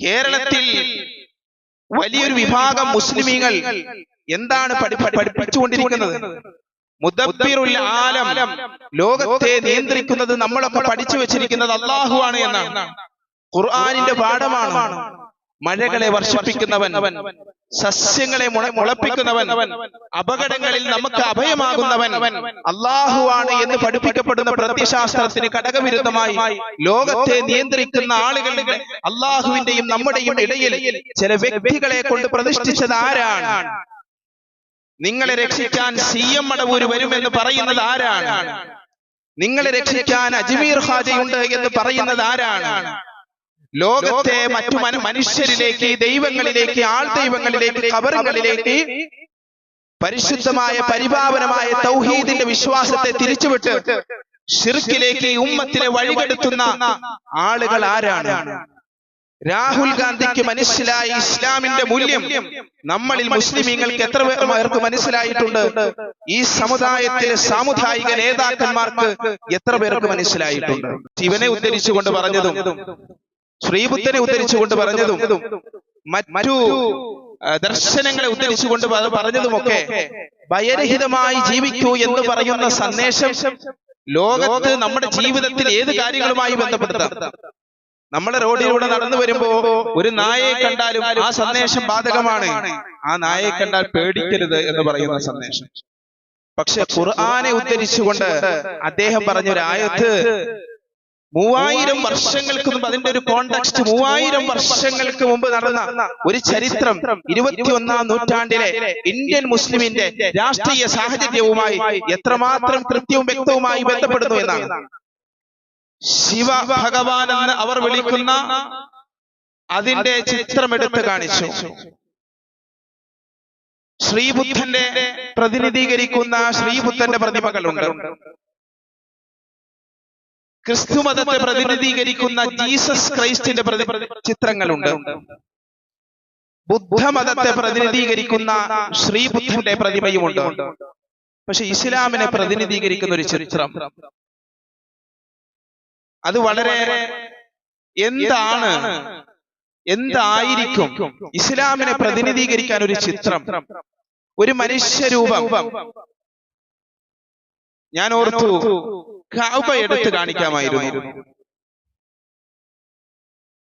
കേരളത്തിൽ വലിയൊരു വിഭാഗം മുസ്ലിമീങ്ങൾ എന്താണ് പഠി- പഠി- പഠിപ്പിച്ചുകൊണ്ടിരിക്കുന്നത്? മുദബ്ബിറുൽ ആലം. ലോകത്തെ നിയന്ത്രിക്കുന്നത് നമ്മളൊക്കെ പഠിച്ചു വെച്ചിരിക്കുന്നത് അള്ളാഹു ആണ് എന്നാണ്. ഖുർആാനിന്റെ പാഠമാണ്. മഴകളെ വർഷിപ്പിക്കുന്നവൻ. സസ്യങ്ങളെ മുളപ്പിക്കുന്നവൻ അപകടങ്ങളിൽ നമുക്ക് അഭയമാകുന്നവൻ. അള്ളാഹുവാണ് എന്ന് പഠിപ്പിക്കപ്പെടുന്ന പ്രത്യശാസ്ത്രത്തിന് ഘടകവിരുദ്ധമായി ലോകത്തെ നിയന്ത്രിക്കുന്ന ആളുകളുടെ അള്ളാഹുവിന്റെയും നമ്മുടെയും ഇടയിൽ ചില വ്യക്തികളെ കൊണ്ട് പ്രതിഷ്ഠിച്ചത് ആരാണ്? നിങ്ങളെ രക്ഷിക്കാൻ സി എം മടവൂര് വരുമെന്ന് പറയുന്നത് ആരാണ്? നിങ്ങളെ രക്ഷിക്കാൻ അജ്മീർ ഹാജയുണ്ട് എന്ന് പറയുന്നത് ആരാണ്? ലോകത്തെ മറ്റു മനു- മനുഷ്യരിലേക്ക് ദൈവങ്ങളിലേക്ക് ആൾ ദൈവങ്ങളിലേക്ക് കബറുകളിലേക്ക് പരിശുദ്ധമായ പരിപാവനമായ തൗഹീദിന്റെ വിശ്വാസത്തെ തിരിച്ചുവിട്ട് ഷിർക്കിലേക്ക് ഉമ്മത്തിനെ വഴികെടുത്തുന്ന ആളുകൾ ആരാണ്? രാഹുൽ ഗാന്ധിക്ക് മനസ്സിലായി ഇസ്ലാമിന്റെ മൂല്യം. നമ്മളിൽ മുസ്ലിമീങ്ങൾക്ക് എത്ര പേർക്ക് മനസ്സിലായിട്ടുണ്ട്? ഈ സമുദായത്തിലെ സാമുദായിക നേതാക്കന്മാർക്ക് എത്ര പേർക്ക് മനസ്സിലായിട്ടുണ്ട്? ശിവനെ ഉദ്ധരിച്ചുകൊണ്ട് പറഞ്ഞതും ശ്രീബുദ്ധനെ ഉദ്ധരിച്ചുകൊണ്ട് പറഞ്ഞതും മറ്റു ദർശനങ്ങളെ ഉദ്ധരിച്ചുകൊണ്ട് പറഞ്ഞതുമൊക്കെ ഭയരഹിതമായി ജീവിക്കൂ എന്ന് പറയുന്ന സന്ദേശം ലോകത്ത് നമ്മുടെ ജീവിതത്തിൽ ഏത് കാര്യങ്ങളുമായി ബന്ധപ്പെടുത്താം? നമ്മളെ റോഡിലൂടെ നടന്നു വരുമ്പോ ഒരു നായയെ കണ്ടാലും ആ സന്ദേശം ബാധകമാണ്. ആ നായയെ കണ്ടാൽ പേടിക്കരുത് എന്ന് പറയുന്ന സന്ദേശം. പക്ഷെ ഖുർആനെ ഉദ്ധരിച്ചുകൊണ്ട് അദ്ദേഹം പറഞ്ഞൊരു ആയത്ത് മൂവായിരം വർഷങ്ങൾക്ക് മുമ്പ് അതിന്റെ ഒരു കോണ്ടെക്സ്റ്റ് മൂവായിരം വർഷങ്ങൾക്ക് മുമ്പ് നടന്ന ഒരു ചരിത്രം ഇരുപത്തിയൊന്നാം നൂറ്റാണ്ടിലെ ഇന്ത്യൻ മുസ്ലിമിന്റെ രാഷ്ട്രീയ സാഹചര്യവുമായി എത്രമാത്രം കൃത്യവും വ്യക്തവുമായി ബന്ധപ്പെടുന്നു എന്നാണ്. ശിവ ഭഗവാൻ എന്ന് അവർ വിളിക്കുന്ന അതിന്റെ ചിത്രമെടുത്ത് കാണിച്ചു. ശ്രീബുദ്ധന്റെ പ്രതിനിധീകരിക്കുന്ന ശ്രീബുദ്ധന്റെ പ്രതിമകളുണ്ട്. ക്രിസ്തു മതത്തെ പ്രതിനിധീകരിക്കുന്ന ജീസസ് ക്രൈസ്റ്റിന്റെ ചിത്രങ്ങളുണ്ട്. ബുദ്ധമതത്തെ പ്രതിനിധീകരിക്കുന്ന ശ്രീബുദ്ധന്റെ പ്രതിമയുമുണ്ട്. പക്ഷെ ഇസ്ലാമിനെ പ്രതിനിധീകരിക്കുന്ന ഒരു ചിത്രം. അത് വളരെ എന്താണ്? എന്തായിരിക്കും? ഇസ്ലാമിനെ പ്രതിനിധീകരിക്കാൻ ഒരു ചിത്രം. ഒരു മനുഷ്യരൂപം. ഞാൻ ഓർത്തു കാവ എടുത്ത് കാണിക്കാമായിരുന്നു.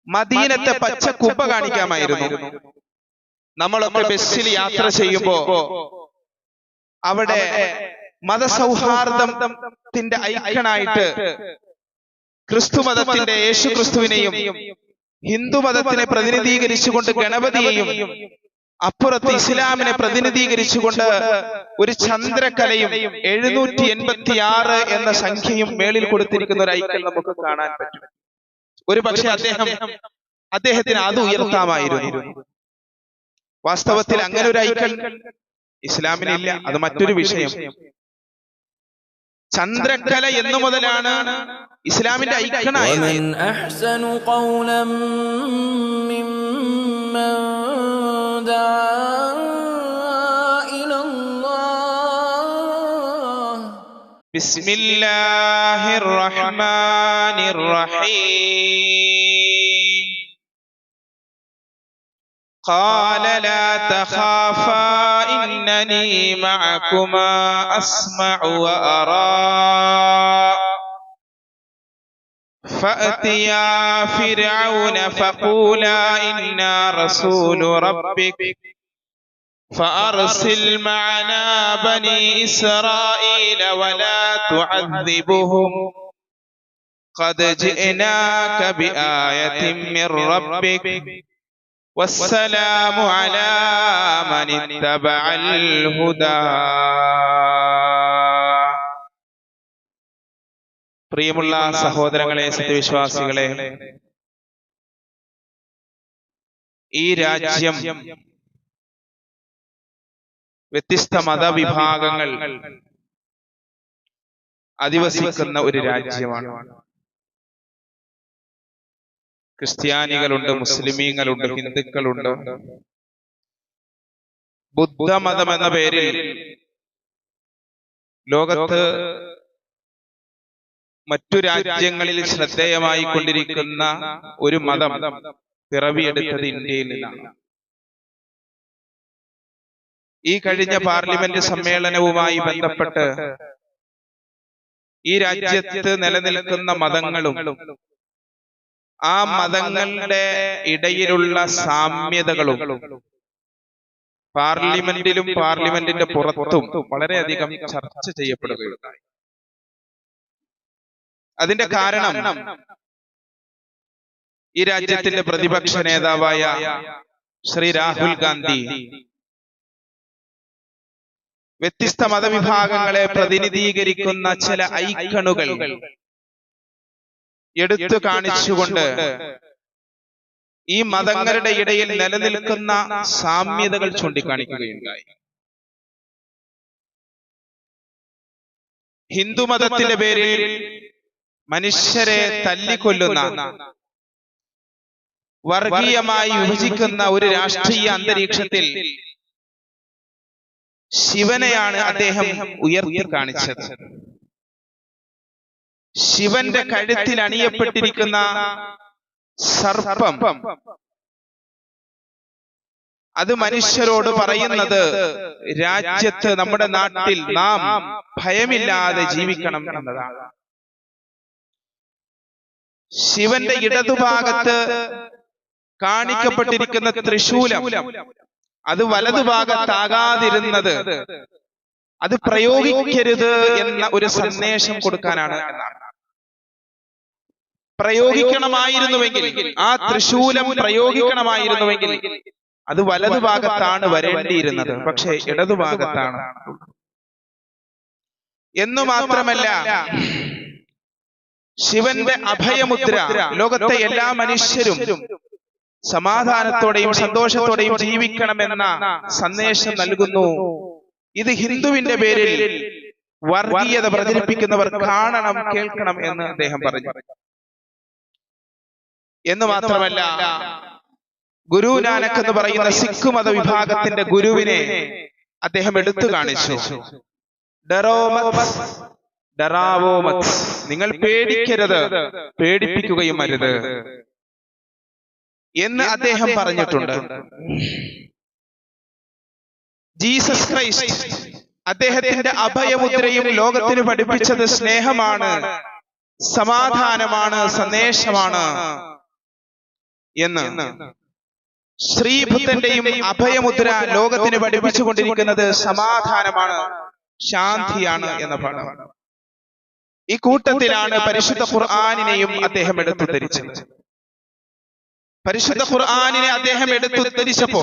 മദീനത്തെ പച്ച കുബ്ബ കാണിക്കാമായിരുന്നു. നമ്മളൊക്കെ ബസ്സിൽ യാത്ര ചെയ്യുമ്പോ അവിടെ മതസൗഹാർദ്ദത്തിന്റെ ഐക്കണായിട്ട് ക്രിസ്തു മതത്തിന്റെ യേശു ക്രിസ്തുവിനെയും ഹിന്ദു മതത്തിനെ പ്രതിനിധീകരിച്ചുകൊണ്ട് ഗണപതിയെയും അപ്പുറത്ത് ഇസ്ലാമിനെ പ്രതിനിധീകരിച്ചുകൊണ്ട് ഒരു ചന്ദ്രകലയും എഴുന്നൂറ്റി എൺപത്തി ആറ് എന്ന സംഖ്യയും മേളിൽ കൊടുത്തിരിക്കുന്ന ഒരു ഐക്യം നമുക്ക് കാണാൻ പറ്റും. ഒരു പക്ഷെ അദ്ദേഹം അദ്ദേഹത്തിന് അത് ഉയർത്താമായിരുന്നു. വാസ്തവത്തിൽ അങ്ങനെ ഒരു ഐക്യം ഇസ്ലാമിനില്ല. അത് മറ്റൊരു വിഷയം. ചന്ദ്രക്കല എന്നു മുതലാണ് ഇസ്ലാമിന്റെ ഐക്യണായത് ബിസ്മില്ലാഹിർ റഹ്മാനിർ റഹീം. قال لا تخافا إنني معكما أسمع وأرى. فأتيا فرعون فقولا إنا رسول ربك. فأرسل معنا بني إسرائيل ولا تعذبهم. قد جئناك بآية من ربك. والسلام على من اتبع الهدى പ്രിയമുള്ള സഹോദരങ്ങളെ സത്യവിശ്വാസികളെ ഈ രാജ്യം വ്യത്യസ്ത മതവിഭാഗങ്ങൾ അധിവസിക്കുന്ന ഒരു രാജ്യമാണ് ക്രിസ്ത്യാനികളുണ്ട് മുസ്ലിമീങ്ങളുണ്ട് ഹിന്ദുക്കളുണ്ട്. ബുദ്ധമതം എന്ന പേരിൽ ലോകത്ത് മറ്റു രാജ്യങ്ങളിൽ ശ്രദ്ധേയമായി കൊണ്ടിരിക്കുന്ന ഒരു മതം പിറവിയെടുത്തത് ഇന്ത്യയിൽ നിന്നാണ് ഈ കഴിഞ്ഞ പാർലമെന്റ് സമ്മേളനവുമായി ബന്ധപ്പെട്ട് ഈ രാജ്യത്ത് നിലനിൽക്കുന്ന മതങ്ങളും ആ മതങ്ങളുടെ ഇടയിലുള്ള സാമ്യതകളും പാർലമെന്റിലും പാർലമെന്റിന്റെ പുറത്തും വളരെയധികം ചർച്ച ചെയ്യപ്പെടുകയുണ്ടായി അതിന്റെ കാരണം ഈ രാജ്യത്തിന്റെ പ്രതിപക്ഷ നേതാവായ ശ്രീ രാഹുൽ ഗാന്ധി. വ്യത്യസ്ത മതവിഭാഗങ്ങളെ പ്രതിനിധീകരിക്കുന്ന ചില ഐക്കണുകൾ. എടുത്തു കാണിച്ചുകൊണ്ട് ഈ മതങ്ങളുടെ ഇടയിൽ നിലനിൽക്കുന്ന സാമ്യതകൾ ചൂണ്ടിക്കാണിക്കുകയുണ്ടായി ഹിന്ദുമതത്തിന്റെ പേരിൽ മനുഷ്യരെ തല്ലിക്കൊല്ലുന്ന വർഗീയമായി വിഭജിക്കുന്ന ഒരു രാഷ്ട്രീയ അന്തരീക്ഷത്തിൽ ശിവനെയാണ് അദ്ദേഹം ഉയർത്തി കാണിച്ചത്. ശിവന്റെ കഴുത്തിൽ അണിയപ്പെട്ടിരിക്കുന്ന സർപ്പം. അത് മനുഷ്യരോട് പറയുന്നത് രാജ്യത്ത് നമ്മുടെ നാട്ടിൽ നാം ഭയമില്ലാതെ ജീവിക്കണം എന്നതാണ്. ശിവന്റെ ഇടതുഭാഗത്ത് കാണിക്കപ്പെട്ടിരിക്കുന്ന തൃശൂലം അത് വലതുഭാഗത്താകാതിരുന്നത്. അത് പ്രയോഗിക്കരുത് എന്ന ഒരു സന്ദേശം കൊടുക്കാനാണ് എന്നാണ്. പ്രയോഗിക്കണമായിരുന്നുവെങ്കിൽ ആ തൃശൂലം പ്രയോഗിക്കണമായിരുന്നുവെങ്കിൽ അത് വലതു ഭാഗത്താണ് വരേണ്ടിയിരുന്നത്. പക്ഷേ ഇടതുഭാഗത്താണ്. എന്നു മാത്രമല്ല ശിവന്റെ അഭയമുദ്ര ലോകത്തെ എല്ലാ മനുഷ്യരും സമാധാനത്തോടെയും സന്തോഷത്തോടെയും ജീവിക്കണമെന്ന സന്ദേശം നൽകുന്നു. ഇത് ഹിന്ദുവിന്റെ പേരിൽ വർഗീയത പ്രചരിപ്പിക്കുന്നവർ കാണണം കേൾക്കണം എന്ന് അദ്ദേഹം പറഞ്ഞു. എന്ന് മാത്രമല്ല ഗുരു നാനക് എന്ന് പറയുന്ന സിഖ് മത വിഭാഗത്തിന്റെ ഗുരുവിനെ അദ്ദേഹം എടുത്തു കാണിച്ചു. നിങ്ങൾ പേടിക്കരുത്. പേടിപ്പിക്കുകയും അരുത്. എന്ന് അദ്ദേഹം പറഞ്ഞിട്ടുണ്ട്. ജീസസ് ക്രൈസ്റ്റ് അദ്ദേഹത്തിന്റെ അഭയമുദ്രയും ലോകത്തിന് പഠിപ്പിച്ചത് സ്നേഹമാണ് സമാധാനമാണ് സന്ദേശമാണ്. എന്ന്. ശ്രീബുദ്ധന്റെയും അഭയമുദ്ര ലോകത്തിന് പഠിപ്പിച്ചുകൊണ്ടിരിക്കുന്നത് സമാധാനമാണ്. ശാന്തിയാണ് എന്ന പാഠമാണ് ഈ കൂട്ടത്തിലാണ് പരിശുദ്ധ ഖുർആാനിനെയും അദ്ദേഹം എടുത്തു ധരിച്ചത്. പരിശുദ്ധ ഖുർആാനിനെ അദ്ദേഹം എടുത്തു ധരിച്ചപ്പോ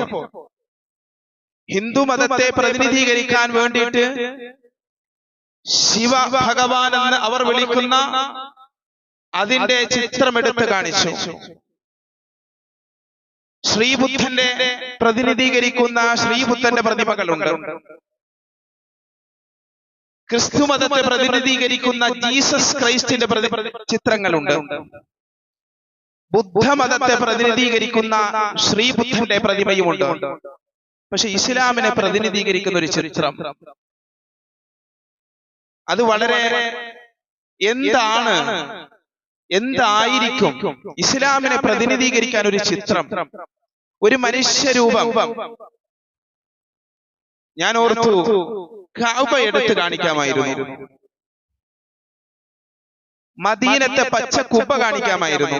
ഹിന്ദു മതത്തെ പ്രതിനിധീകരിക്കാൻ വേണ്ടിയിട്ട് ശിവ ഭഗവാൻ എന്ന് അവർ വിളിക്കുന്ന അതിന്റെ ചിത്രം എടുത്ത് കാണിച്ചു. ശ്രീബുദ്ധന്റെ പ്രതിനിധീകരിക്കുന്ന ശ്രീബുദ്ധന്റെ പ്രതിമകളുണ്ട്. ക്രിസ്തു മതത്തെ പ്രതിനിധീകരിക്കുന്ന ജീസസ് ക്രൈസ്റ്റിന്റെ പ്രതി ചിത്രങ്ങളുണ്ട്. ബുദ്ധമതത്തെ പ്രതിനിധീകരിക്കുന്ന ശ്രീബുദ്ധന്റെ പ്രതിമയുമുണ്ട്. പക്ഷെ ഇസ്ലാമിനെ പ്രതിനിധീകരിക്കുന്ന ഒരു ചരിത്രം അത് വളരെ എന്താണ്? എന്തായിരിക്കും? ഇസ്ലാമിനെ പ്രതിനിധീകരിക്കാൻ ഒരു ചിത്രം. ഒരു മനുഷ്യരൂപം. ഞാൻ ഓർത്തു കാബ എടുത്ത് കാണിക്കാമായിരുന്നു. മദീനത്തെ പച്ച കുപ്പ കാണിക്കാമായിരുന്നു.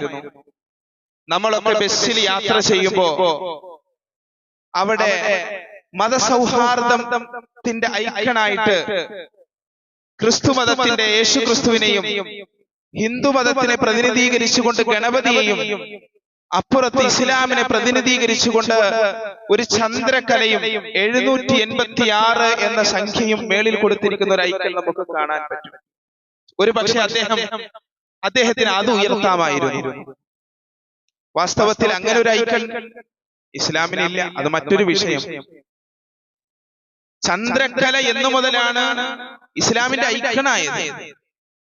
നമ്മളൊക്കെ ബസ്സിൽ യാത്ര ചെയ്യുമ്പോ അവിടെ മതസൗഹാർദ്ദത്തിന്റെ ഐക്കണായിട്ട് ക്രിസ്തു മതത്തിന്റെ യേശു ക്രിസ്തുവിനെയും ഹിന്ദു മതത്തിനെ പ്രതിനിധീകരിച്ചുകൊണ്ട് ഗണപതിയെയും അപ്പുറത്ത് ഇസ്ലാമിനെ പ്രതിനിധീകരിച്ചുകൊണ്ട് ഒരു ചന്ദ്രകലയും എഴുന്നൂറ്റി എൺപത്തി ആറ് എന്ന സംഖ്യയും മേളിൽ കൊടുത്തിരിക്കുന്ന ഒരു ഐക്യം നമുക്ക് കാണാൻ പറ്റും. ഒരു പക്ഷെ അദ്ദേഹം അദ്ദേഹത്തിന് അത് ഉയർത്താമായിരുന്നു. വാസ്തവത്തിൽ അങ്ങനെ ഒരു ഐക്കൺ ഇസ്ലാമിനില്ല. അത് മറ്റൊരു വിഷയം. ചന്ദ്രക്കല എന്നു മുതലാണ് ഇസ്ലാമിന്റെ ഐക്യനായത്.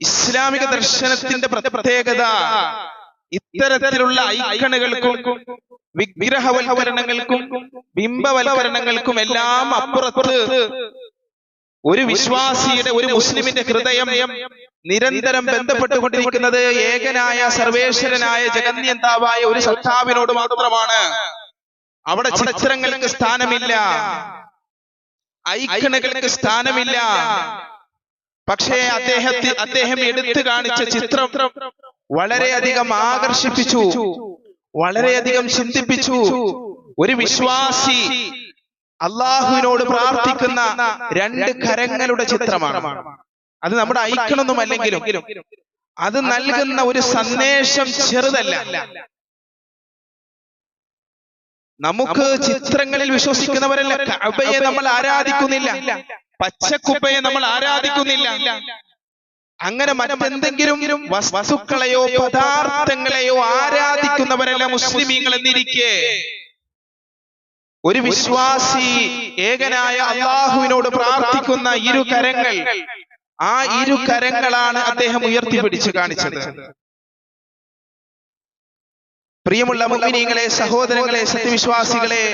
ഇസ്ലാമിക ദർശനത്തിന്റെ പ്രത്യേകത ഇത്തരത്തിലുള്ള ഐക്കണുകൾക്കും വിഗ്രഹവൽക്കരണങ്ങൾക്കും ബിംബവൽക്കരണങ്ങൾക്കും എല്ലാം അപ്പുറത്ത് ഒരു വിശ്വാസിയുടെ ഒരു മുസ്ലിമിന്റെ ഹൃദയം നിരന്തരം ബന്ധപ്പെട്ടുകൊണ്ടിരിക്കുന്നത് ഏകനായ സർവേശ്വരനായ ജഗന്യന്താവായ ഒരു സത്താവിനോട് മാത്രമാണ്. അവിടെ ചിത്രങ്ങൾക്ക് സ്ഥാനമില്ല. ഐക്കണുകൾക്ക് സ്ഥാനമില്ല. പക്ഷേ അദ്ദേഹത്തെ അദ്ദേഹം എടുത്തു കാണിച്ച ചിത്രം വളരെയധികം ആകർഷിപ്പിച്ചു. വളരെയധികം ചിന്തിപ്പിച്ചു. ഒരു വിശ്വാസി അള്ളാഹുവിനോട് പ്രാർത്ഥിക്കുന്ന രണ്ട് കരങ്ങളുടെ ചിത്രമാണ്. അത് നമ്മുടെ ഐക്കണൊന്നും അല്ലെങ്കിലും അത് നൽകുന്ന ഒരു സന്ദേശം ചെറുതല്ല. നമുക്ക് ചിത്രങ്ങളിൽ വിശ്വസിക്കുന്നവരല്ല. കഅബയെ നമ്മൾ ആരാധിക്കുന്നില്ല. പച്ചക്കുപ്പയെ നമ്മൾ ആരാധിക്കുന്നില്ല. അങ്ങനെ മറ്റെന്തെങ്കിലും വസ്തുക്കളെയോ പദാർത്ഥങ്ങളെയോ ആരാധിക്കുന്നവരല്ല മുസ്ലിമീങ്ങൾ എന്നിരിക്കെ. ഒരു വിശ്വാസി ഏകനായ അള്ളാഹുവിനോട് പ്രാർത്ഥിക്കുന്ന ഇരു കരങ്ങൾ. ആ ഇരു കരങ്ങളാണ് അദ്ദേഹം ഉയർത്തിപ്പിടിച്ച് കാണിച്ചത്. പ്രിയമുള്ള മുഅ്മിനീങ്ങളെ സഹോദരങ്ങളെ സത്യവിശ്വാസികളെ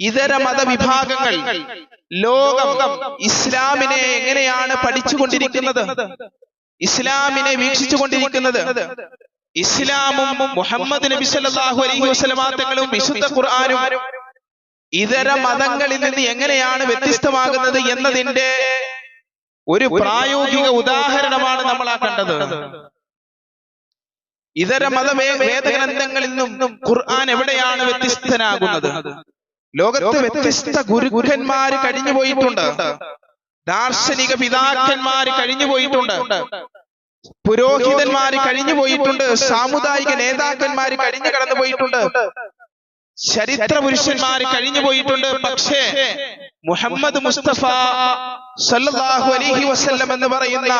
ഇതര മതവിഭാഗങ്ങൾ. ലോകം ഇസ്ലാമിനെ എങ്ങനെയാണ് പഠിച്ചുകൊണ്ടിരിക്കുന്നത്? ഇസ്ലാമിനെ വീക്ഷിച്ചു കൊണ്ടിരിക്കുന്നത് ഇസ്ലാമും മുഹമ്മദ് നബി സല്ലല്ലാഹു അലൈഹി വസല്ലമ തങ്ങളും വിശുദ്ധ ഖുർആനും ഇതര മതങ്ങളിൽ നിന്ന് എങ്ങനെയാണ് വ്യത്യസ്തമാകുന്നത് എന്നതിന്റെ ഒരു പ്രായോഗിക ഉദാഹരണമാണ് നമ്മൾ ആ കണ്ടത്. ഇതര മത വേദഗ്രന്ഥങ്ങളിൽ നിന്നും ഖുർആൻ എവിടെയാണ് വ്യത്യസ്തനാകുന്നത്? ലോകത്ത് വ്യത്യസ്ത ഗുരുക്കന്മാര് കഴിഞ്ഞു പോയിട്ടുണ്ട്. ദാർശനിക പിതാക്കന്മാര് കഴിഞ്ഞു പോയിട്ടുണ്ട്. പുരോഹിതന്മാര് കഴിഞ്ഞു പോയിട്ടുണ്ട്. സാമുദായിക നേതാക്കന്മാര് കഴിഞ്ഞു കടന്നു പോയിട്ടുണ്ട്. ചരിത്ര പുരുഷന്മാര് കഴിഞ്ഞു പോയിട്ടുണ്ട്. പക്ഷേ മുഹമ്മദ് മുസ്തഫ സല്ലല്ലാഹു അലൈഹി വസല്ലം എന്ന് പറയുന്ന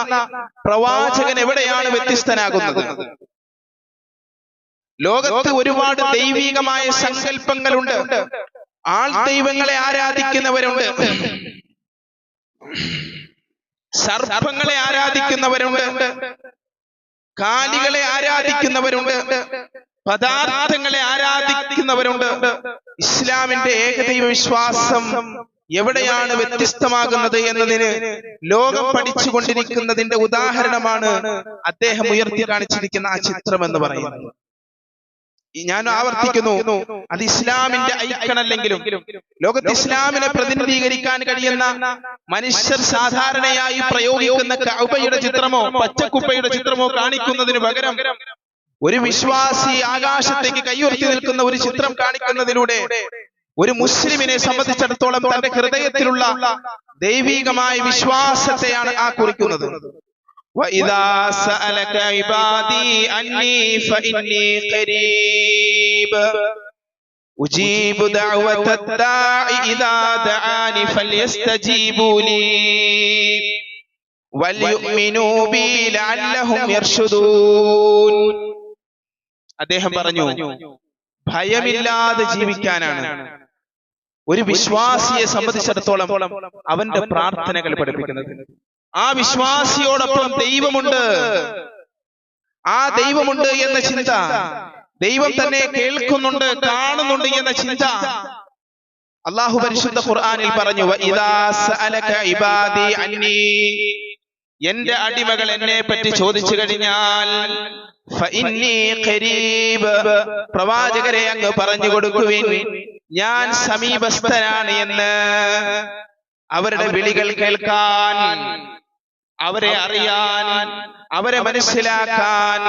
പ്രവാചകൻ എവിടെയാണ് വ്യത്യസ്തനാകുന്നത്? ലോകത്ത് ഒരുപാട് ദൈവികമായ സങ്കല്പങ്ങളുണ്ട്. ആൾ ദൈവങ്ങളെ ആരാധിക്കുന്നവരുണ്ട്. സർപ്പങ്ങളെ ആരാധിക്കുന്നവരുണ്ട്. കാലികളെ ആരാധിക്കുന്നവരുണ്ട്. പദാർത്ഥങ്ങളെ ആരാധിക്കുന്നവരുണ്ട്. ഇസ്ലാമിന്റെ ഏകദൈവ വിശ്വാസം എവിടെയാണ് വ്യത്യസ്തമാകുന്നത് എന്നതിന് ലോകം പഠിച്ചുകൊണ്ടിരിക്കുന്നതിന്റെ ഉദാഹരണമാണ് അദ്ദേഹം ഉയർത്തി കാണിച്ചിരിക്കുന്ന ആ ചിത്രം എന്ന് പറയുന്നത്. ഞാൻ ആവർത്തിക്കുന്നു. അത് ഇസ്ലാമിന്റെ ഐക്കണല്ലെങ്കിലും ലോകത്ത് ഇസ്ലാമിനെ പ്രതിനിധീകരിക്കാൻ കഴിയുന്ന മനുഷ്യർ സാധാരണയായി പ്രയോഗിക്കുന്ന കഅബയുടെ ചിത്രമോ പച്ചക്കുപ്പയുടെ ചിത്രമോ കാണിക്കുന്നതിന് പകരം ഒരു വിശ്വാസി ആകാശത്തേക്ക് കൈയുയർത്തി നിൽക്കുന്ന ഒരു ചിത്രം കാണിക്കുന്നതിലൂടെ ഒരു മുസ്ലിമിനെ സംബന്ധിച്ചിടത്തോളം തന്റെ ഹൃദയത്തിലുള്ള ദൈവികമായ വിശ്വാസത്തെയാണ് ആ കുറിക്കുന്നത്. وإذا سألك عبادي عني فإني قريب أجيب دعوة الداع إذا دعاني فليستجيبوا لي وليؤمنوا بي لعلهم يرشدون അദ്ദേഹം പറഞ്ഞു ഭയമില്ലാതെ ജീവിക്കാനാണ് ഒരു വിശ്വാസിയെ സംബന്ധിച്ചിടത്തോളം അവന്റെ പ്രാർത്ഥനകൾ പഠിപ്പിക്കുന്നത് ആ വിശ്വാസിയോടൊപ്പം ദൈവമുണ്ട്. ആ ദൈവമുണ്ട് എന്ന ചിന്ത ദൈവം തന്നെ കേൾക്കുന്നുണ്ട് കാണുന്നുണ്ട് എന്ന ചിന്ത അള്ളാഹു പരിശുദ്ധ ഖുർആാനിൽ പറഞ്ഞു "വഇദാ സഅലക ഇബാദി അന്നീ. എന്റെ അടിമകൾ എന്നെ പറ്റി ചോദിച്ചു കഴിഞ്ഞാൽ പ്രവാചകരെ അങ്ങ് പറഞ്ഞു കൊടുക്കുവിൻ ഞാൻ സമീപസ്ഥനാണ് എന്ന് അവരുടെ വിളികൾ കേൾക്കാൻ അവരെ അറിയാൻ അവരെ മനസ്സിലാക്കാൻ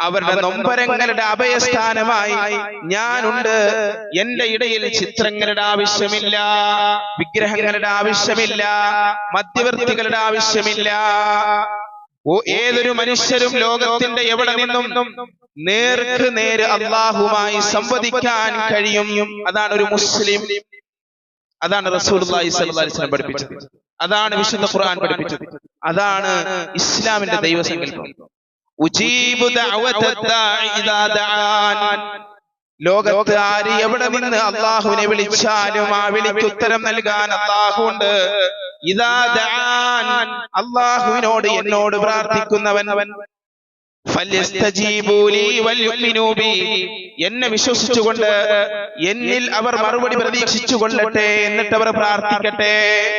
അവരുടെ നൊമ്പരങ്ങളുടെ അഭയസ്ഥാനമായി ഞാനുണ്ട്. എന്റെ ഇടയിൽ ചിത്രങ്ങളുടെ ആവശ്യമില്ല വിഗ്രഹങ്ങളുടെ ആവശ്യമില്ല മധ്യവർത്തികളുടെ ആവശ്യമില്ല. ഓ ഏതൊരു മനുഷ്യരും ലോകത്തിന്റെ എവിടെ നിന്നും നേർക്ക് നേര് അള്ളാഹുമായി സംവദിക്കാൻ കഴിയും. അതാണ് ഒരു മുസ്ലിം. അതാണ് വസല്ലം പഠിപ്പിച്ചത്. അതാണ് വിശുദ്ധ ഖുർആൻ പഠിപ്പിച്ചത്. അതാണ് ഇസ്ലാമിന്റെ ദൈവസങ്കല്പം. ലോകത്ത് ആര് എവിടെ നിന്ന് അള്ളാഹുവിനെ വിളിച്ചാലും ആ വിളിക്ക് ഉത്തരം നൽകാൻ അള്ളാഹുണ്ട്. അള്ളാഹുവിനോട് എന്നോട് പ്രാർത്ഥിക്കുന്നവൻ. അവൻ. എന്നെ വിശ്വസിച്ചുകൊണ്ട് എന്നിൽ അവർ മറുപടി പ്രതീക്ഷിച്ചു കൊള്ളട്ടെ എന്നിട്ട് അവർ പ്രാർത്ഥിക്കട്ടെ.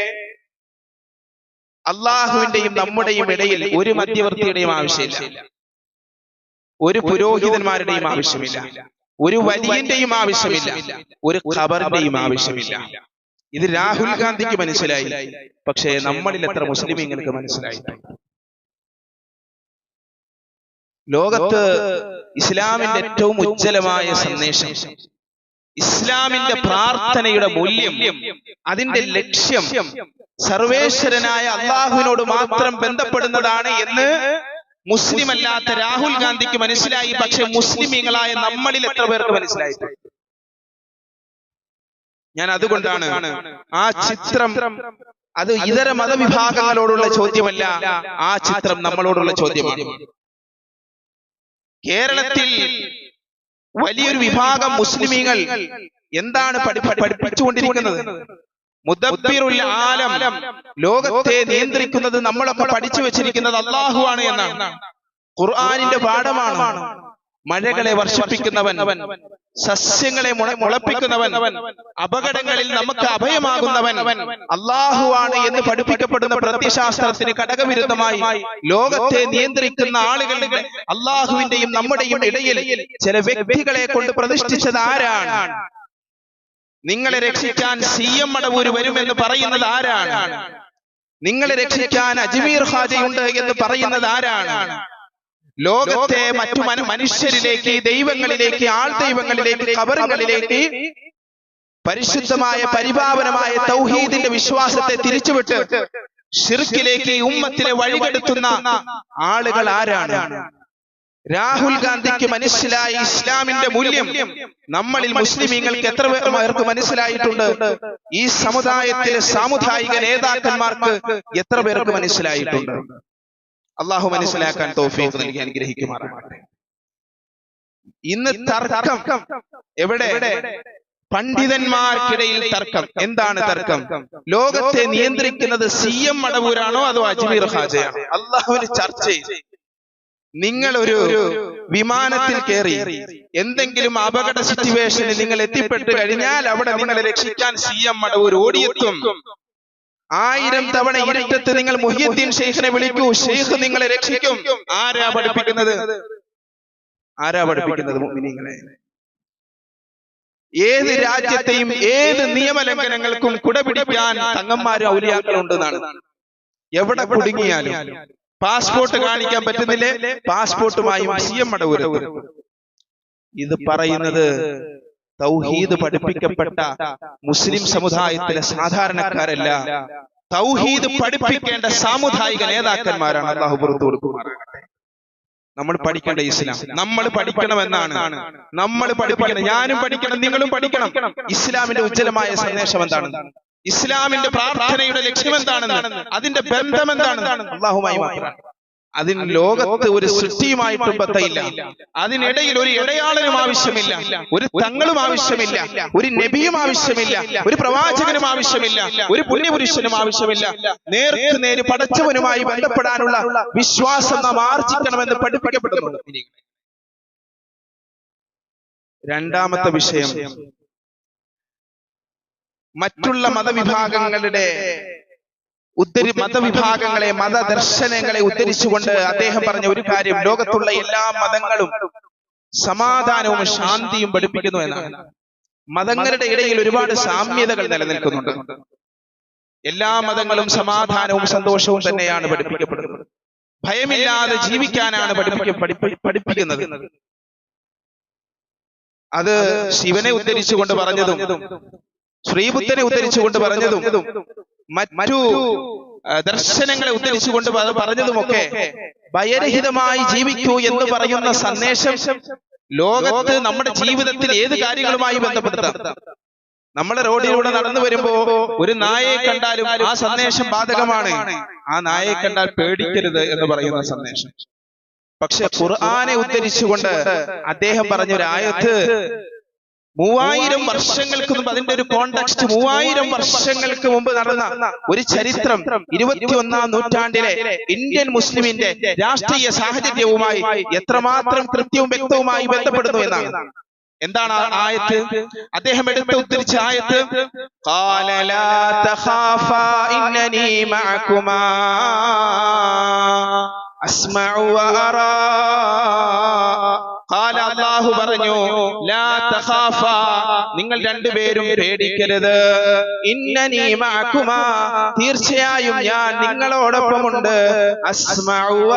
അള്ളാഹുവിന്റെയും നമ്മുടെയും ഇടയിൽ ഒരു മധ്യവർത്തിയുടെയും ആവശ്യമില്ല. ഒരു പുരോഹിതന്മാരുടെയും ആവശ്യമില്ല. ഒരു വലിയന്റെയും ആവശ്യമില്ല. ഒരു ഖബറിന്റെയും ആവശ്യമില്ല. ഇത് രാഹുൽ ഗാന്ധിക്ക് മനസ്സിലായി. പക്ഷേ നമ്മളിൽ എത്ര മുസ്ലിമീങ്ങൾക്ക് മനസ്സിലായി? ലോകത്ത് ഇസ്ലാമിന്റെ ഏറ്റവും ഉജ്ജ്വലമായ സന്ദേശം ഇസ്ലാമിന്റെ പ്രാർത്ഥനയുടെ മൂല്യം അതിന്റെ ലക്ഷ്യം സർവേശ്വരനായ അള്ളാഹുവിനോട് മാത്രം ബന്ധപ്പെടുന്നതാണ് എന്ന് മുസ്ലിം അല്ലാത്ത രാഹുൽ ഗാന്ധിക്ക് മനസ്സിലായി. പക്ഷെ മുസ്ലിമീങ്ങളായ നമ്മളിൽ എത്ര പേർക്ക് മനസ്സിലായി? ഞാൻ അതുകൊണ്ടാണ് ആ ചിത്രം അത് ഇതര മതവിഭാഗങ്ങളോടുള്ള ചോദ്യമല്ല ആ ചിത്രം നമ്മളോടുള്ള ചോദ്യമാണ്. കേരളത്തിൽ വലിയൊരു വിഭാഗം മുസ്ലിമീങ്ങൾ എന്താണ് പഠി- പഠി- പഠിപ്പിച്ചുകൊണ്ടിരിക്കുന്നത്? മുദബ്ബിറുൽ ആലം ലോകത്തെ നിയന്ത്രിക്കുന്നത് നമ്മളൊക്കെ പഠിച്ചു വെച്ചിരിക്കുന്നത് അള്ളാഹു ആണ് എന്നാണ്. ഖുർആാനിന്റെ പാഠമാണ്. മഴകളെ വർഷിപ്പിക്കുന്നവൻ സസ്യങ്ങളെ മുള- മുളപ്പിക്കുന്നവൻ അപകടങ്ങളിൽ നമുക്ക് അഭയമാകുന്നവൻ അള്ളാഹുവാണ് എന്ന് പഠിപ്പിക്കപ്പെടുന്ന പ്രത്യശാസ്ത്രത്തിന് ഘടകവിരുദ്ധമായി ലോകത്തെ നിയന്ത്രിക്കുന്ന ആളുകളുടെ അള്ളാഹുവിന്റെയും നമ്മുടെയും ഇടയിൽ ചില വ്യക്തികളെ കൊണ്ട് പ്രതിഷ്ഠിച്ചത് ആരാണ്? നിങ്ങളെ രക്ഷിക്കാൻ സി എം മടവൂര് വരുമെന്ന് പറയുന്നത് ആരാണ്? നിങ്ങളെ രക്ഷിക്കാൻ അജ്മീർ ഹാജയുണ്ട് എന്ന് പറയുന്നത് ആരാണ്? ലോകത്തെ മറ്റു മന- മനുഷ്യരിലേക്ക് ദൈവങ്ങളിലേക്ക് ആൾ ദൈവങ്ങളിലേക്ക് കബറുകളിലേക്ക് പരിശുദ്ധമായ പരിപാവനമായ തൗഹീദിന്റെ വിശ്വാസത്തെ തിരിച്ചുവിട്ട് ഷിർക്കിലേക്ക് ഉമ്മത്തിനെ വഴികെടുത്തുന്ന ആളുകൾ ആരാണ്? രാഹുൽ ഗാന്ധിക്ക് മനസ്സിലായി ഇസ്ലാമിന്റെ മൂല്യം. നമ്മളിൽ മുസ്ലിമീങ്ങൾക്ക് എത്ര പേർക്ക് മനസ്സിലായിട്ടുണ്ട്? ഈ സമുദായത്തിലെ സാമുദായിക നേതാക്കന്മാർക്ക് എത്ര പേർക്ക് മനസ്സിലായിട്ടുണ്ട്? അള്ളാഹു മനസ്സിലാക്കാൻ തോഫീഖ് നൽകി അനുഗ്രഹിക്കുമാറാകട്ടെ. ഇന്ന് തർക്കം. എവിടെ? പണ്ഡിതന്മാർക്കിടയിൽ തർക്കം. എന്താണ് തർക്കം? ലോകത്തെ നിയന്ത്രിക്കുന്നത് സി എം മടവൂരാണോ അതോ അജ്മീർ ഹാജയാണോ അള്ളാഹുവിന് ചർച്ച ചെയ്ത് നിങ്ങൾ ഒരു വിമാനത്തിൽ കയറി എന്തെങ്കിലും അപകട സിറ്റുവേഷനിൽ നിങ്ങൾ എത്തിപ്പെട്ടു കഴിഞ്ഞാൽ അവിടെ നിങ്ങളെ രക്ഷിക്കാൻ സി എം മടവൂർ ഓടിയെത്തും. ആയിരം തവണ ഇരുട്ടത്ത് നിങ്ങൾ മുഹിയുദ്ദീൻ ഷെയ്ഖിനെ വിളിക്കൂ. ഷെയ്ഖ് നിങ്ങളെ രക്ഷിക്കും. ആരാ പഠിപ്പിക്കുന്നത്? ആരാ പഠിപ്പിക്കുന്നത് മുഅ്മിനീങ്ങളെ ഏത് രാജ്യത്തെയും ഏത് നിയമലംഘനങ്ങൾക്കും കുടപിടിക്കാൻ തങ്ങന്മാരും ഔലിയാക്കളും ഉണ്ടെന്നാണ് എവിടെ കുടുങ്ങിയാലും പാസ്പോർട്ട് കാണിക്കാൻ പറ്റുന്നില്ലേ? പാസ്പോർട്ടുമായും സി എം മടവൂര് ഇത് പറയുന്നത് തൗഹീദ് പഠിപ്പിക്കപ്പെട്ട മുസ്ലിം സമുദായത്തിലെ സാധാരണക്കാരല്ല. തൗഹീദ് പഠിപ്പിക്കേണ്ട സാമുദായിക നേതാക്കന്മാരാണ് അള്ളാഹു പുറത്തു കൊടുക്കുമാറാകട്ടെ നമ്മൾ പഠിക്കേണ്ട ഇസ്ലാം. നമ്മൾ പഠിക്കണമെന്നാണ്. നമ്മൾ പഠിപ്പിക്കണം. ഞാനും പഠിക്കണം. നിങ്ങളും പഠിക്കണം. ഇസ്ലാമിന്റെ ഉജ്ജ്വലമായ സന്ദേശം എന്താണ്? ഇസ്ലാമിന്റെ പ്രാർത്ഥനയുടെ ലക്ഷ്യം എന്താണെന്ന്? അതിന്റെ ബന്ധം എന്താണ്? അള്ളാഹുമായി മാത്രമാണ് അതിന് ലോകത്ത് ഒരു സൃഷ്ടിയുമായിട്ടും ബന്ധമില്ല. അതിനിടയിൽ ഒരു ഇടയാളനും ആവശ്യമില്ല. ഒരു തങ്ങളും ആവശ്യമില്ല. ഒരു നബിയും ആവശ്യമില്ല. ഒരു പ്രവാചകനും ആവശ്യമില്ല. ഒരു പുണ്യപുരുഷനും ആവശ്യമില്ല. നേർക്ക് നേര് പടച്ചവനുമായി ബന്ധപ്പെടാനുള്ള വിശ്വാസം നാം ആർജിക്കണമെന്ന് പഠിപ്പിക്കപ്പെടുന്നുണ്ട് രണ്ടാമത്തെ വിഷയം. മറ്റുള്ള മതവിഭാഗങ്ങളുടെ ഉദ്ധരി മതവിഭാഗങ്ങളെ മതദർശനങ്ങളെ ഉദ്ധരിച്ചുകൊണ്ട് അദ്ദേഹം പറഞ്ഞ ഒരു കാര്യം ലോകത്തുള്ള എല്ലാ മതങ്ങളും സമാധാനവും ശാന്തിയും പഠിപ്പിക്കുന്നു എന്നാണ്. മതങ്ങളുടെ ഇടയിൽ ഒരുപാട് സാമ്യതകൾ നിലനിൽക്കുന്നുണ്ട്. എല്ലാ മതങ്ങളും സമാധാനവും സന്തോഷവും തന്നെയാണ് പഠിപ്പിക്കപ്പെടുന്നത്. ഭയമില്ലാതെ ജീവിക്കാനാണ് പഠിപ്പിക്ക പഠിപ്പിക്കുന്നത്. അത് ശിവനെ ഉദ്ധരിച്ചുകൊണ്ട് പറഞ്ഞതും ശ്രീബുദ്ധനെ ഉദ്ധരിച്ചുകൊണ്ട് പറഞ്ഞതും. മറ്റു ദർശനങ്ങളെ ഉദ്ധരിച്ചുകൊണ്ട് പറഞ്ഞതുമൊക്കെ ഭയരഹിതമായി ജീവിക്കൂ എന്ന് പറയുന്ന സന്ദേശം ലോകത്ത് നമ്മുടെ ജീവിതത്തിൽ ഏത് കാര്യങ്ങളുമായി ബന്ധപ്പെടുത്താം? നമ്മളെ റോഡിലൂടെ നടന്നു വരുമ്പോ ഒരു നായയെ കണ്ടാലും ആ സന്ദേശം ബാധകമാണ്. ആ നായയെ കണ്ടാൽ പേടിക്കരുത് എന്ന് പറയുന്ന സന്ദേശം. പക്ഷെ ഖുർആനെ ഉദ്ധരിച്ചുകൊണ്ട് അദ്ദേഹം പറഞ്ഞ ഒരു ആയത്ത് മൂവായിരം വർഷങ്ങൾക്ക് മുമ്പ് അതിന്റെ ഒരു കോണ്ടക്സ്റ്റ് മൂവായിരം വർഷങ്ങൾക്ക് മുമ്പ് നടന്ന ഒരു ചരിത്രം ഇരുപത്തിയൊന്നാം നൂറ്റാണ്ടിലെ ഇന്ത്യൻ മുസ്ലിമിന്റെ രാഷ്ട്രീയ സാഹചര്യവുമായി എത്രമാത്രം കൃത്യവും വ്യക്തവുമായി ബന്ധപ്പെടുന്നു എന്നാണ്. എന്താണ് ആയത്ത്? അദ്ദേഹം എടുത്ത് ഉദ്ധരിച്ച ആയത്ത്? അസ്മഉ അള്ളാഹു പറഞ്ഞു നിങ്ങൾ രണ്ടുപേരും പേടിക്കരുത്. ഇന്നനീ തീർച്ചയായും ഞാൻ നിങ്ങളോടൊപ്പമുണ്ട്. അസ്മഉ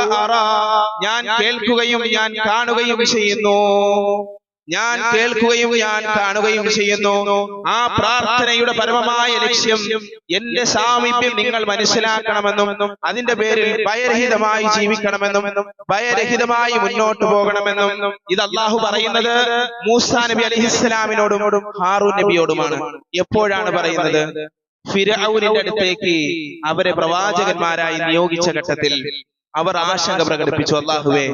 ഞാൻ കേൾക്കുകയും ഞാൻ കാണുകയും ചെയ്യുന്നു. ഞാൻ കേൾക്കുകയും ഞാൻ കാണുകയും ചെയ്യുന്നു. ആ പ്രാർത്ഥനയുടെ പരമമായ ലക്ഷ്യം എന്റെ സാമീപ്യം നിങ്ങൾ മനസ്സിലാക്കണമെന്നും അതിന്റെ പേരിൽ ഭയരഹിതമായി ജീവിക്കണമെന്നും ഭയരഹിതമായി മുന്നോട്ട് പോകണമെന്നും ഇത് അള്ളാഹു പറയുന്നത് മൂസാ നബി അലഹിസ്സലാമിനോടും ഹാറു നബിയോടുമാണ്. എപ്പോഴാണ് പറയുന്നത്? ഫിരൌനിന്റെ അടുത്തേക്ക് അവരെ പ്രവാചകന്മാരായി നിയോഗിച്ച ഘട്ടത്തിൽ അവർ ആശങ്ക പ്രകടിപ്പിച്ചു. അള്ളാഹുവേ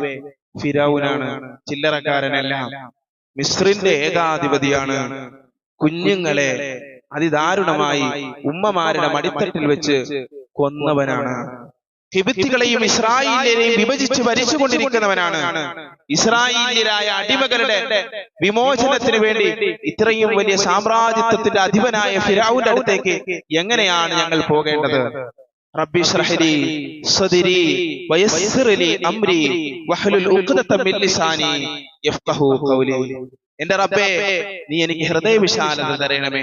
ഫിരൌനാണ് ചില്ലറക്കാരനല്ല മിസ്രിന്റെ ഏകാധിപതിയാണ് കുഞ്ഞുങ്ങളെ അതിദാരുണമായി ഉമ്മമാരുടെ മടിത്തട്ടിൽ വെച്ച് കൊന്നവനാണ്. ഹിബിത്തികളെയും ഇസ്രായേലിനെയും വിഭജിച്ച് ഭരിച്ചുകൊണ്ടിരിക്കുന്നവനാണ്. ഇസ്രായേലിയരായ അടിമകളുടെ വിമോചനത്തിന് വേണ്ടി ഇത്രയും വലിയ സാമ്രാജ്യത്വത്തിന്റെ അധിപനായ ഫിരാവുന്റെ അടുത്തേക്ക് എങ്ങനെയാണ് ഞങ്ങൾ പോകേണ്ടത്? റബ്ബി لي صدري ويسر لي امري واحلل ഉഖ്ദത من لساني യഫ്ഖഹു قولي എന്റെ റബ്ബേ നീ എനിക്ക് ഹൃദയവിശാലത തരണമേ.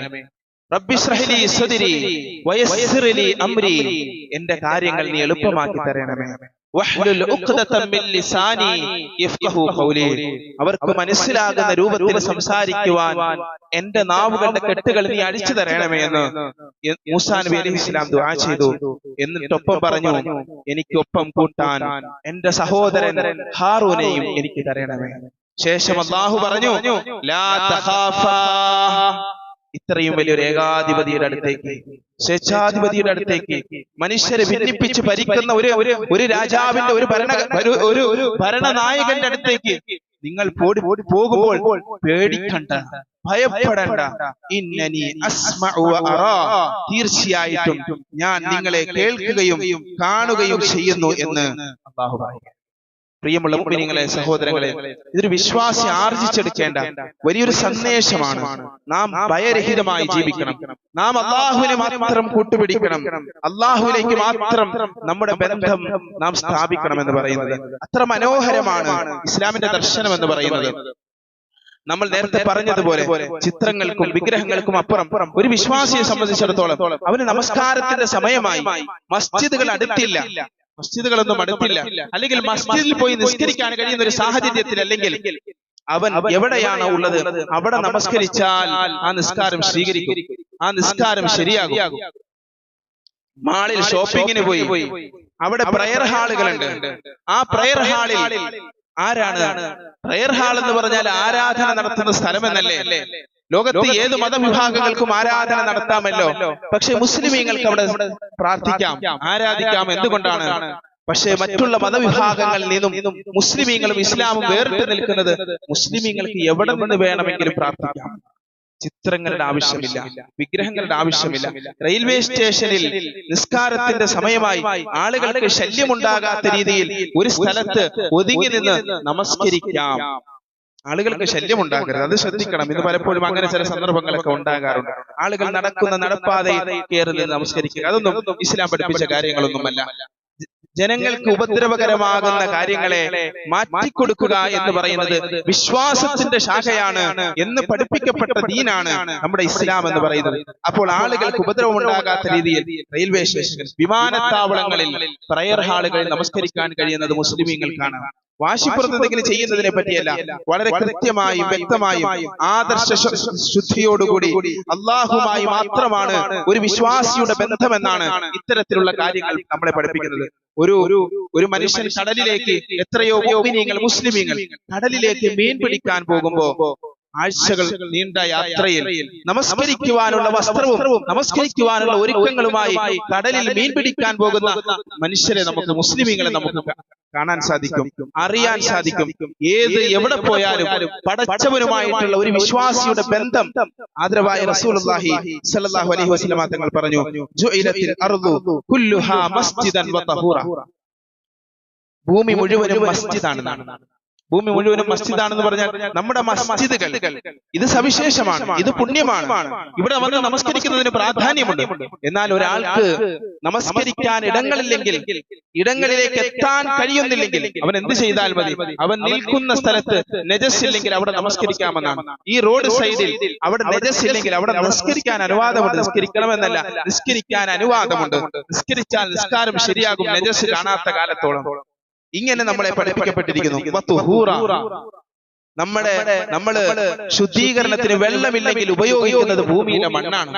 റബ്ബി ഷ്റഹ്ലി സദ്രി വയസ്സിറലി അംരി എന്റെ കാര്യങ്ങൾ നീ എളുപ്പമാക്കി തരണമേ. അവർക്ക് മനസ്സിലാകുന്ന രൂപത്തിൽ സംസാരിക്കുവാൻ എന്റെ നാവുകളുടെ കെട്ടുകൾ നീ അടിച്ചു തരണമേ എന്ന് മൂസാൻ മൂസാ നബി അലൈഹി ഇസ്ലാം ദുആ ചെയ്തു. എന്നിട്ടൊപ്പം പറഞ്ഞു എനിക്കൊപ്പം കൂട്ടാൻ എന്റെ സഹോദരൻ ഹാറൂനെയും എനിക്ക് തരണമേ. ശേഷം അള്ളാഹു പറഞ്ഞു ലാ ഇത്രയും വലിയൊരു ഏകാധിപതിയുടെ അടുത്തേക്ക്. സ്വേച്ഛാധിപതിയുടെ അടുത്തേക്ക്. മനുഷ്യരെ ഭിന്നിപ്പിച്ച് ഭരിക്കുന്ന ഒരു ഒരു രാജാവിന്റെ ഒരു ഭരണ ഒരു ഭരണനായകന്റെ അടുത്തേക്ക് നിങ്ങൾ പോടി പോകുമ്പോൾ പേടിക്കണ്ട ഭയപ്പെടണ്ട. ഇന്നനി തീർച്ചയായിട്ടും ഞാൻ നിങ്ങളെ കേൾക്കുകയും കാണുകയും ചെയ്യുന്നു എന്ന് അള്ളാഹു പറയുന്നു. പ്രിയമുള്ള മുഅ്മിനീങ്ങളെ സഹോദരങ്ങളെ ഇതൊരു വിശ്വാസി ആർജിച്ചെടുക്കേണ്ട വലിയൊരു സന്ദേശമാണ്. നാം ഭയരഹിതമായി ജീവിക്കണം. നാം അള്ളാഹുവിനെ മാത്രം കൂട്ടുപിടിക്കണം. അള്ളാഹുവിലേക്ക് മാത്രം നമ്മുടെ ബന്ധം നാം സ്ഥാപിക്കണം എന്ന് പറയുന്നത് അത്ര മനോഹരമാണ് ഇസ്ലാമിന്റെ ദർശനം എന്ന് പറയുന്നത്. നമ്മൾ നേരത്തെ പറഞ്ഞതുപോലെ ചിത്രങ്ങൾക്കും വിഗ്രഹങ്ങൾക്കും അപ്പുറം ഒരു വിശ്വാസിയെ സംബന്ധിച്ചിടത്തോളം അവന് നമസ്കാരത്തിന്റെ സമയമായി മസ്ജിദുകൾ അടുത്തില്ല. മസ്ജിദുകളൊന്നും അടുത്തില്ല. അല്ലെങ്കിൽ മസ്ജിദിൽ പോയി നിസ്കരിക്കാൻ കഴിയുന്ന ഒരു സാഹചര്യത്തിൽ അല്ലെങ്കിൽ അവൻ എവിടെയാണോ ഉള്ളത്? അവിടെ നമസ്കരിച്ചാൽ ആ നിസ്കാരം സ്വീകരിക്കും. ആ നിസ്കാരം ശരിയാകും. മാളിൽ ഷോപ്പിങ്ങിന് പോയി. അവിടെ പ്രയർ ഹാളുകളുണ്ട്. ആ പ്രയർ ഹാളിൽ ആരാണ്? പ്രയർ ഹാൾ എന്ന് പറഞ്ഞാൽ ആരാധന നടത്തുന്ന സ്ഥലമെന്നല്ലേ? ലോകത്ത് ഏത് മതവിഭാഗങ്ങൾക്കും ആരാധന നടത്താമല്ലോ? പക്ഷെ മുസ്ലിമീങ്ങൾക്ക് അവിടെ പ്രാർത്ഥിക്കാം. ആരാധിക്കാം എന്തുകൊണ്ടാണ്? പക്ഷേ മറ്റുള്ള മതവിഭാഗങ്ങളിൽ നിന്നും മുസ്ലിമീങ്ങളും ഇസ്ലാമും വേറിട്ട് നിൽക്കുന്നത് മുസ്ലിമീങ്ങൾക്ക് എവിടെ നിന്ന് വേണമെങ്കിലും പ്രാർത്ഥിക്കാം. ചിത്രങ്ങളുടെ ആവശ്യമില്ല. വിഗ്രഹങ്ങളുടെ ആവശ്യമില്ല. റെയിൽവേ സ്റ്റേഷനിൽ നിസ്കാരത്തിന്റെ സമയമായി ആളുകൾക്ക് ശല്യമുണ്ടാകാത്ത രീതിയിൽ ഒരു സ്ഥലത്ത് ഒതുങ്ങി നിന്ന് നമസ്കരിക്കാം. ആളുകൾക്ക് ശല്യം ശല്യമുണ്ടാകരുത്. അത് ശ്രദ്ധിക്കണം. ഇത് പലപ്പോഴും അങ്ങനെ ചില സന്ദർഭങ്ങളൊക്കെ ഉണ്ടാകാറുണ്ട്. ആളുകൾ നടക്കുന്ന നടപ്പാതയിൽ കയറി നിന്ന് നമസ്കരിക്കുക. അതൊന്നും ഇസ്ലാം പഠിപ്പിച്ച കാര്യങ്ങളൊന്നുമല്ല. ജനങ്ങൾക്ക് ഉപദ്രവകരമാകുന്ന കാര്യങ്ങളെ മാറ്റിക്കൊടുക്കുക എന്ന് പറയുന്നത് വിശ്വാസത്തിന്റെ ശാഖയാണ് എന്ന് പഠിപ്പിക്കപ്പെട്ട ദീനാണ് നമ്മുടെ ഇസ്ലാം എന്ന് പറയുന്നത്. അപ്പോൾ ആളുകൾക്ക് ഉപദ്രവം ഉണ്ടാകാത്ത രീതിയിൽ റെയിൽവേ സ്റ്റേഷൻ വിമാനത്താവളങ്ങളിൽ പ്രയർ ഹാളുകൾ നമസ്കരിക്കാൻ കഴിയുന്നത് മുസ്ലിമീങ്ങൾക്കാണ്. വാശിപ്പുറത്തെന്തെങ്കിലും ചെയ്യുന്നതിനെ പറ്റിയല്ല വളരെ കൃത്യമായും വ്യക്തമായും ആദർശ ശുദ്ധിയോടുകൂടി അള്ളാഹുമായി മാത്രമാണ് ഒരു വിശ്വാസിയുടെ ബന്ധമെന്നാണ് ഇത്തരത്തിലുള്ള കാര്യങ്ങൾ നമ്മളെ പഠിപ്പിക്കുന്നത്. ഒരു ഒരു ഒരു മനുഷ്യൻ കടലിലേക്ക് എത്രയോ മുസ്ലിമീങ്ങൾ കടലിലേക്ക് മീൻ പിടിക്കാൻ പോകുമ്പോ ആഴ്ചകൾ നീണ്ട യാത്രയിൽ നമസ്കരിക്കുവാനുള്ള വസ്ത്രവും നമസ്കരിക്കുവാനുള്ള ഒരുക്കങ്ങളുമായി കടലിൽ മീൻ പിടിക്കാൻ പോകുന്ന മനുഷ്യരെ നമുക്ക് മുസ്ലിമീങ്ങളെ നമുക്ക് കാണാൻ സാധിക്കും അറിയാൻ സാധിക്കും ഏത് എവിടെ പോയാലും പടച്ചവനുമായിട്ടുള്ള ഒരു വിശ്വാസിയുടെ ബന്ധം ആദരവായ റസൂലുള്ളാഹി സ്വല്ലല്ലാഹു അലൈഹി വസല്ലമ തങ്ങൾ പറഞ്ഞു ജുഇലത്തിൽ അർദു കുല്ലുഹാ മസ്ജിദൻ വ തഹൂറ. ഭൂമി മുഴുവനും മസ്ജിദാണ് ഭൂമി മുഴുവനും മസ്ജിദാണെന്ന് പറഞ്ഞാൽ നമ്മുടെ മസ്ജിദുകൾ. ഇത് സവിശേഷമാണ്. ഇത് പുണ്യമാണ്. ഇവിടെ വന്ന് നമസ്കരിക്കുന്നതിന് പ്രാധാന്യമുണ്ട്. എന്നാൽ ഒരാൾക്ക് നമസ്കരിക്കാൻ ഇടങ്ങളില്ലെങ്കിൽ ഇടങ്ങളിലേക്ക് എത്താൻ കഴിയുന്നില്ലെങ്കിൽ അവൻ എന്ത് ചെയ്താൽ മതി? അവൻ നിൽക്കുന്ന സ്ഥലത്ത് നെജസ് ഇല്ലെങ്കിൽ അവിടെ നമസ്കരിക്കാമെന്നാണ്. ഈ റോഡ് സൈഡിൽ അവിടെ നെജസ് ഇല്ലെങ്കിൽ അവിടെ നമസ്കരിക്കാൻ അനുവാദമുണ്ട്. നിസ്കരിക്കണമെന്നല്ല. നിസ്കരിക്കാൻ അനുവാദമുണ്ട്. നിസ്കരിച്ചാൽ നിസ്കാരം ശരിയാകും. നെജസ് കാണാത്ത കാലത്തോളം. ഇങ്ങനെ നമ്മളെ പഠിപ്പിക്കപ്പെട്ടിരിക്കുന്നു. നമ്മുടെ നമ്മൾ ശുദ്ധീകരണത്തിന് വെള്ളമില്ലെങ്കിൽ ഉപയോഗിക്കുന്നത് ഭൂമിയിലെ മണ്ണാണ്.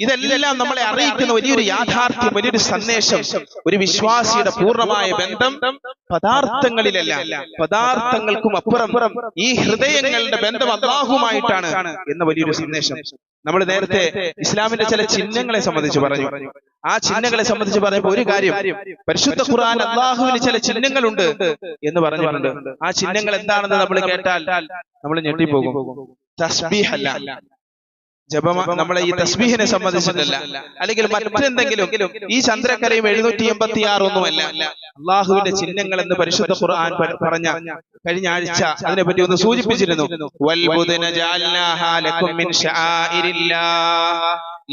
ഇതെല്ലാം നമ്മളെ അറിയിക്കുന്ന വലിയൊരു യാഥാർത്ഥ്യം വലിയൊരു സന്ദേശം ഒരു വിശ്വാസിയുടെ പൂർണമായ ബന്ധം പദാർത്ഥങ്ങളിലല്ല. പദാർത്ഥങ്ങൾക്കും അപ്പുറം ഈ ഹൃദയങ്ങളുടെ ബന്ധം അള്ളാഹുമായിട്ടാണ് എന്ന വലിയൊരു സന്ദേശം. നമ്മൾ നേരത്തെ ഇസ്ലാമിന്റെ ചില ചിഹ്നങ്ങളെ സംബന്ധിച്ച് പറഞ്ഞു. ആ ചിഹ്നങ്ങളെ സംബന്ധിച്ച് പറയുമ്പോൾ ഒരു കാര്യം പരിശുദ്ധ ഖുർആൻ അള്ളാഹുവിന് ചില ചിഹ്നങ്ങളുണ്ട് എന്ന് പറഞ്ഞിട്ടുണ്ട്. ആ ചിഹ്നങ്ങൾ എന്താണെന്ന് നമ്മൾ കേട്ടാൽ നമ്മൾ ഞെട്ടിപ്പോകും. തസ്ബീഹ് അല്ല. ജപമ നമ്മളെ ഈ തസ്ബീഹിനെ സംബന്ധിച്ചിട്ടല്ല. അല്ലെങ്കിൽ മറ്റെന്തെങ്കിലും ഈ ചന്ദ്രക്കരയും എഴുന്നൂറ്റി എൺപത്തി ആറ് ഒന്നുമല്ല. അള്ളാഹുവിന്റെ ചിഹ്നങ്ങൾ എന്ന് പരിശുദ്ധ ഖുർആൻ പറഞ്ഞ കഴിഞ്ഞ ആഴ്ച അതിനെപ്പറ്റി ഒന്ന് സൂചിപ്പിച്ചിരുന്നു.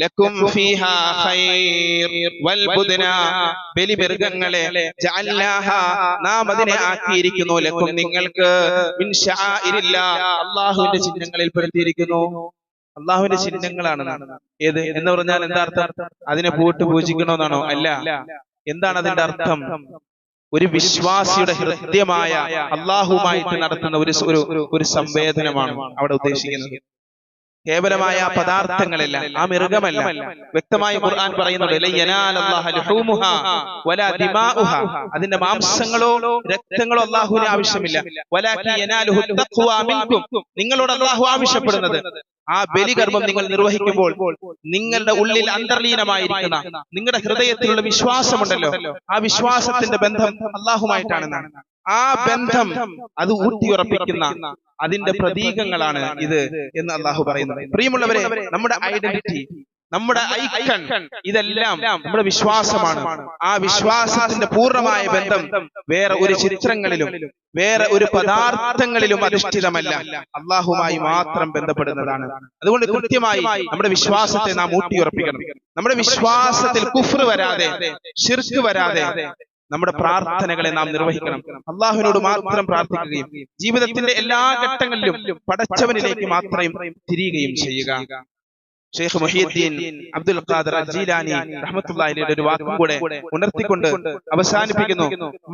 ലക്കും ഫീഹാ ഖൈർ. വൽബുദ്ന ബലിമൃഗങ്ങളെ ജഅൽനാഹാ നാം അതിനെ ആക്കിയിരിക്കുന്നു. ലക്കും നിങ്ങൾക്ക് മിൻ ശആഇരില്ലാഹ് അള്ളാഹുവിന്റെ ചിഹ്നങ്ങളിൽ പെടുത്തിയിരിക്കുന്നു. അള്ളാഹുവിന്റെ ചിഹ്നങ്ങളാണ്. ഏത്? എന്ന് പറഞ്ഞാൽ എന്താ അർത്ഥം? അതിനെ പൂട്ട് പൂജിക്കണമെന്നാണോ? അല്ല. എന്താണ് അതിന്റെ അർത്ഥം? ഒരു വിശ്വാസിയുടെ ഹൃദ്യമായ അള്ളാഹുമായിട്ട് നടത്തുന്ന ഒരു ഒരു സംവേദനമാണ് അവിടെ ഉദ്ദേശിക്കുന്നത്. കേവലമായ പദാർത്ഥങ്ങളല്ല ആ മൃഗമല്ല. വ്യക്തമായി ഖുർആൻ പറയുന്നുണ്ട്. അതിന്റെ മാംസങ്ങളോ രക്തങ്ങളോ അള്ളാഹുവിന് ആവശ്യമില്ല. നിങ്ങളോട് അള്ളാഹു ആവശ്യപ്പെടുന്നത്. ആ ബലികർമ്മം നിങ്ങൾ നിർവഹിക്കുമ്പോൾ നിങ്ങളുടെ ഉള്ളിൽ അന്തർലീനമായിരിക്കുന്ന നിങ്ങളുടെ ഹൃദയത്തിലുള്ള വിശ്വാസമുണ്ടല്ലോ. ആ വിശ്വാസത്തിന്റെ ബന്ധം അള്ളാഹുമായിട്ടാണെന്നാണ് ആ ബന്ധം അത് ഊട്ടിയുറപ്പിക്കുന്ന അതിന്റെ പ്രതീകങ്ങളാണ് ഇത് എന്ന് അള്ളാഹു പറയുന്നത് പ്രിയമുള്ളവരെ നമ്മുടെ ഐഡന്റിറ്റി നമ്മുടെ ഐക്കൺ ഇതെല്ലാം നമ്മുടെ വിശ്വാസമാണ്. ആ വിശ്വാസത്തിന്റെ പൂർണമായ ബന്ധം വേറെ ഒരു ചിത്രങ്ങളിലും വേറെ ഒരു പദാർത്ഥങ്ങളിലും അധിഷ്ഠിതമല്ല. അള്ളാഹുമായി മാത്രം ബന്ധപ്പെടുന്നതാണ്. അതുകൊണ്ട് കൃത്യമായി നമ്മുടെ വിശ്വാസത്തെ നാം ഊട്ടിയുറപ്പിക്കണം. നമ്മുടെ വിശ്വാസത്തിൽ കുഫ്ർ വരാതെ ഷിർക്ക് വരാതെ നമ്മുടെ പ്രാർത്ഥനകളെ നാം നിർവഹിക്കണം. അള്ളാഹുവിനോട് മാത്രം പ്രാർത്ഥിക്കുകയും ജീവിതത്തിന്റെ എല്ലാ ഘട്ടങ്ങളിലും പടച്ചവനിലേക്ക് മാത്രം തിരിയുകയും ചെയ്യുക. ഷെയ്ഖ് മുഹിയുദ്ദീൻ അബ്ദുൽ ഖാദർ അജീലാനി റഹ്മത്തുള്ളാഹിയുടെ ഒരു വാക്കും കൂടെ ഉണർത്തിക്കൊണ്ട് അവസാനിപ്പിക്കുന്നു.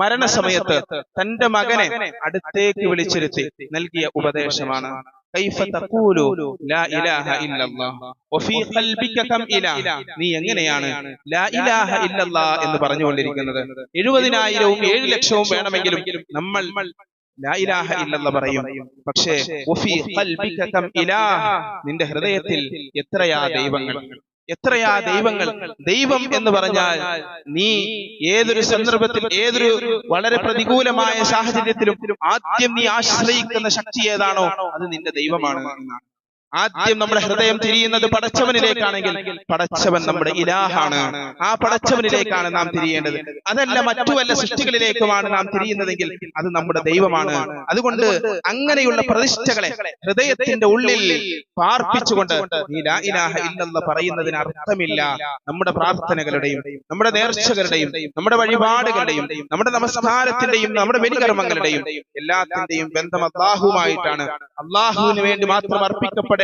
മരണസമയത്ത് തന്റെ മകനെ അടുത്തേക്ക് വിളിച്ചിരുത്തി നൽകിയ ഉപദേശമാണ്. കൈഫ തഖൂലു ലാ ഇലാഹ ഇല്ലല്ലാഹ് വഫീ ഖൽബിക കം ഇലാഹ നീ എങ്ങനെയാണ് ലാ ഇലാഹ ഇല്ലല്ലാഹ് എന്ന് പറഞ്ഞുകൊണ്ടിരിക്കുന്നത്. എഴുപതിനായിരവും ഏഴ് ലക്ഷവും വേണമെങ്കിലും നമ്മൾ ലാ ഇലാഹ ഇല്ലല്ലാഹ് പറയും. പക്ഷേ വഫീ ഖൽബിക കം ഇലാ? നിന്റെ ഹൃദയത്തിൽ എത്രയാ ദൈവങ്ങൾ? എത്രയാ ദൈവങ്ങൾ? ദൈവം എന്ന് പറഞ്ഞാൽ നീ ഏതൊരു സന്ദർഭത്തിൽ ഏതൊരു വളരെ പ്രതികൂലമായ സാഹചര്യത്തിലും ആദ്യം നീ ആശ്രയിക്കുന്ന ശക്തി ഏതാണോ അത് നിന്റെ ദൈവമാണ്. ആദ്യം നമ്മുടെ ഹൃദയം തിരിയുന്നത് പടച്ചവനിലേക്കാണെങ്കിൽ പടച്ചവൻ നമ്മുടെ ഇലാഹാണ്. ആ പടച്ചവനിലേക്കാണ് നാം തിരിയേണ്ടത്. അതല്ല മറ്റു വല്ല സൃഷ്ടികളിലേക്കുമാണ് നാം തിരിയുന്നതെങ്കിൽ അത് നമ്മുടെ ദൈവമാണ്. അതുകൊണ്ട് അങ്ങനെയുള്ള പ്രതിഷ്ഠകളെ ഹൃദയത്തിന്റെ ഉള്ളിൽ പാർപ്പിച്ചുകൊണ്ട് ഇലാഹ ഇല്ലല്ല പറയുന്നതിന് അർത്ഥമില്ല. നമ്മുടെ പ്രാർത്ഥനകളുടെയും നമ്മുടെ നേർച്ചകളുടെയും നമ്മുടെ വഴിപാടുകളുടെയും നമ്മുടെ നമസ്കാരത്തിന്റെയും നമ്മുടെ ബലികർമ്മങ്ങളുടെയും എല്ലാത്തിന്റെയും ബന്ധം അള്ളാഹുമായിട്ടാണ് അള്ളാഹുവിന് വേണ്ടി മാത്രം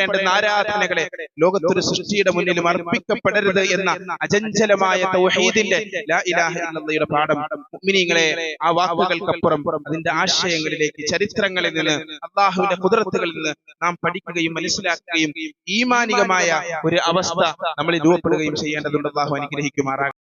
അർപ്പിക്കപ്പെടേണ്ടുന്ന ആരാധനകളെ ലോകത്തൊരു സൃഷ്ടിയുടെ മുന്നിലും അർപ്പിക്കപ്പെടരുത് എന്ന അചഞ്ചലമായ തൗഹീദിന്റെ ഇല്ലല്ലയുടെ പാഠം. മുഅ്മിനീങ്ങളെ ആ വാക്കുകൾക്കപ്പുറം അതിന്റെ ആശയങ്ങളിലേക്ക് ചരിത്രങ്ങളിൽ നിന്ന് അള്ളാഹുവിന്റെ കുതിരത്തുകളിൽ നിന്ന് നാം പഠിക്കുകയും മനസ്സിലാക്കുകയും ഈമാനികമായ ഒരു അവസ്ഥ നമ്മളിൽ രൂപപ്പെടുകയും ചെയ്യേണ്ടതുണ്ട്. അള്ളാഹു അനുഗ്രഹിക്കുമാറാകട്ടെ.